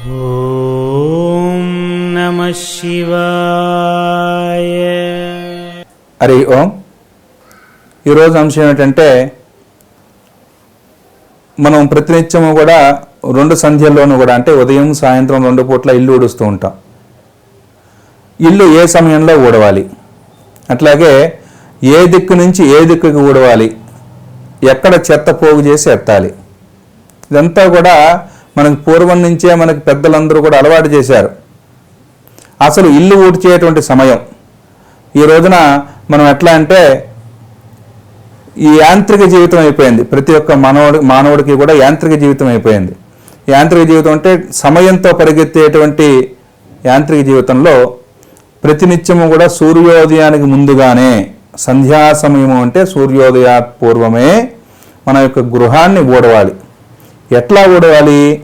ఓం నమ శివాయ. హరి ఓం. ఈరోజు అంశం ఏమిటంటే మనం ప్రతినిత్యము కూడా రెండు సంధ్యల్లోనూ కూడా అంటే ఉదయం సాయంత్రం రెండు పూట్ల ఇల్లు ఊడుస్తూ ఉంటాం. ఇల్లు ఏ సమయంలో ఊడవాలి? అట్లాగే ఏ దిక్కు నుంచి ఏ దిక్కుకి ఊడవాలి? ఎక్కడ చెత్త పోగు చేసి ఎత్తాలి? ఇదంతా కూడా మనకు పూర్వం నుంచే మనకి పెద్దలందరూ కూడా అలవాటు చేశారు. అసలు ఇల్లు ఊడ్చేటువంటి సమయం. ఈ రోజున మనం ఎట్లా అంటే ఈ యాంత్రిక జీవితం అయిపోయింది. ప్రతి ఒక్క మానవుడి మానవుడికి కూడా యాంత్రిక జీవితం అయిపోయింది. యాంత్రిక జీవితం అంటే సమయంతో పరిగెత్తేటువంటి యాంత్రిక జీవితంలో ప్రతినిత్యము కూడా సూర్యోదయానికి ముందుగానే సంధ్యా సమయము అంటే సూర్యోదయ పూర్వమే మన యొక్క గృహాన్ని ఊడవాలి. ఎట్లా ఊడవాలి?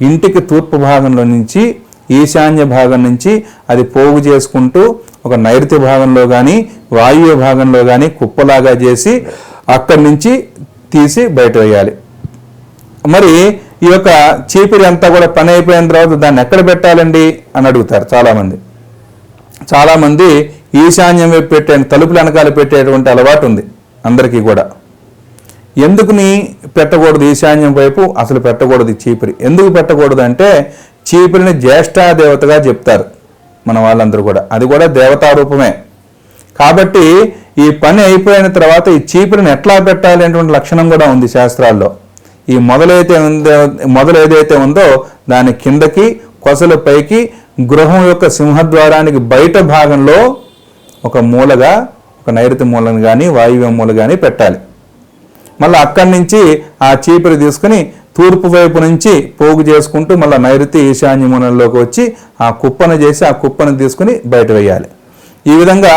ఇంటికి తూర్పు భాగంలో నుంచి ఈశాన్య భాగం నుంచి అది పోగు చేసుకుంటూ ఒక నైరుతి భాగంలో కానీ వాయువ్య భాగంలో కానీ కుప్పలాగా చేసి అక్కడి నుంచి తీసి బయట వేయాలి. మరి ఈ యొక్క చీపిరి అంతా కూడా పని అయిపోయిన తర్వాత దాన్ని ఎక్కడ పెట్టాలండి? అని అడుగుతారు చాలామంది. చాలామంది ఈశాన్యం వైపు పెట్టే తలుపులు వెనకాల పెట్టేటువంటి అలవాటు ఉంది అందరికీ కూడా. ఎందుకుని పెట్టకూడదు ఈశాన్యం వైపు? అసలు పెట్టకూడదు ఈ చీపిరి. ఎందుకు పెట్టకూడదు అంటే చీపిరిని జ్యేష్ఠాదేవతగా చెప్తారు మన వాళ్ళందరూ కూడా. అది కూడా దేవతా రూపమే. కాబట్టి ఈ పని అయిపోయిన తర్వాత ఈ చీపిరిని ఎట్లా పెట్టాలి అనేటువంటి లక్షణం కూడా ఉంది శాస్త్రాల్లో. ఈ మొదలైతే ఉందో మొదలు ఏదైతే ఉందో దాని కిందకి కొసల పైకి గృహం యొక్క సింహద్వారానికి బయట భాగంలో ఒక మూలగా ఒక నైరుతి మూలను కానీ వాయువ్య మూల కానీ పెట్టాలి. మళ్ళీ అక్కడి నుంచి ఆ చీపిరి తీసుకుని తూర్పు వైపు నుంచి పోగు చేసుకుంటూ మళ్ళీ నైరుతి ఈశాన్య మూలంలోకి వచ్చి ఆ కుప్పను చేసి ఆ కుప్పను తీసుకుని బయట వేయాలి. ఈ విధంగా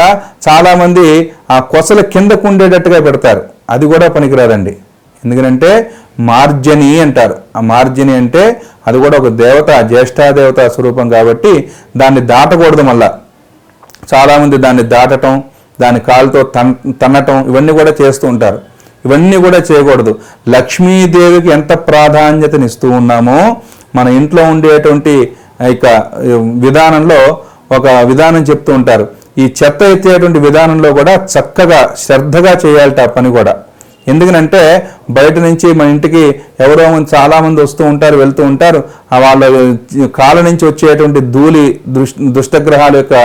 చాలామంది ఆ కొసల కిందకు ఉండేటట్టుగా పెడతారు. అది కూడా పనికిరాదండి. ఎందుకంటే మార్జని అంటారు. ఆ మార్జని అంటే అది కూడా ఒక దేవత జ్యేష్ఠాదేవత స్వరూపం కాబట్టి దాన్ని దాటకూడదు మళ్ళా. చాలామంది దాన్ని దాటటం దాని కాలుతో తన్ తన్నటం ఇవన్నీ కూడా చేస్తూ ఉంటారు. ఇవన్నీ కూడా చేయకూడదు. లక్ష్మీదేవికి ఎంత ప్రాధాన్యతనిస్తూ ఉన్నామో మన ఇంట్లో ఉండేటువంటి ఇక విధానంలో ఒక విధానం చెప్తూ ఉంటారు. ఈ చెత్త ఎత్తేటువంటి విధానంలో కూడా చక్కగా శ్రద్ధగా చేయాలట పని కూడా. ఎందుకనంటే బయట నుంచి మన ఇంటికి ఎవరో చాలామంది వస్తూ ఉంటారు వెళ్తూ ఉంటారు. వాళ్ళ కాళ్ళ నుంచి వచ్చేటువంటి ధూళి దుష్ దుష్టగ్రహాల యొక్క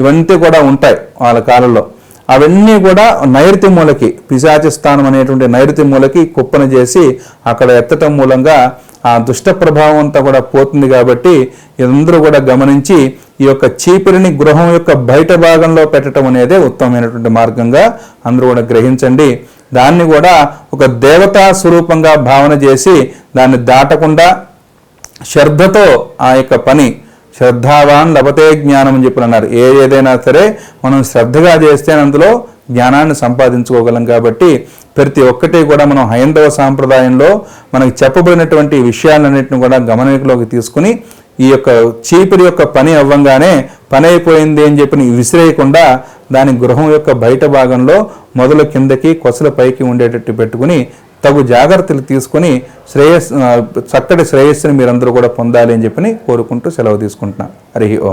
ఇవంతా కూడా ఉంటాయి వాళ్ళ కాలంలో అవన్నీ కూడా నైరుతి మూలకి పిశాచి స్థానం అనేటువంటి నైరుతి మూలకి కుప్పన చేసి అక్కడ ఎత్తటం మూలంగా ఆ దుష్ట ప్రభావం అంతా కూడా పోతుంది కాబట్టి అందరూ కూడా గమనించి ఈ యొక్క చీపిరిని గృహం యొక్క బయట భాగంలో పెట్టడం అనేదే ఉత్తమమైనటువంటి మార్గంగా అందరూ కూడా గ్రహించండి. దాన్ని కూడా ఒక దేవతా స్వరూపంగా భావన చేసి దాన్ని దాటకుండా శ్రద్ధతో ఆ యొక్క పని శ్రద్ధావాన్ లభతే జ్ఞానం అని చెప్పి అన్నారు ఏ ఏదైనా సరే మనం శ్రద్ధగా చేస్తే అందులో జ్ఞానాన్ని సంపాదించుకోగలం కాబట్టి ప్రతి ఒక్కటి కూడా మనం హైందవ సాంప్రదాయంలో మనకి చెప్పబడినటువంటి విషయాలన్నింటిని కూడా గమనికలోకి తీసుకుని ఈ యొక్క చీపిరి యొక్క పని అవ్వంగానే పని అయిపోయింది అని చెప్పి విసిరేయకుండా దాని గృహం యొక్క బయట భాగంలో మొదలు కిందకి కొసల పైకి ఉండేటట్టు పెట్టుకుని తగు జాగ్రత్తలు తీసుకొని శ్రేయస్ చక్కటి శ్రేయస్సుని మీరందరూ కూడా పొందాలి అని చెప్పి కోరుకుంటూ సెలవు తీసుకుంటున్నాను హరి ఓం.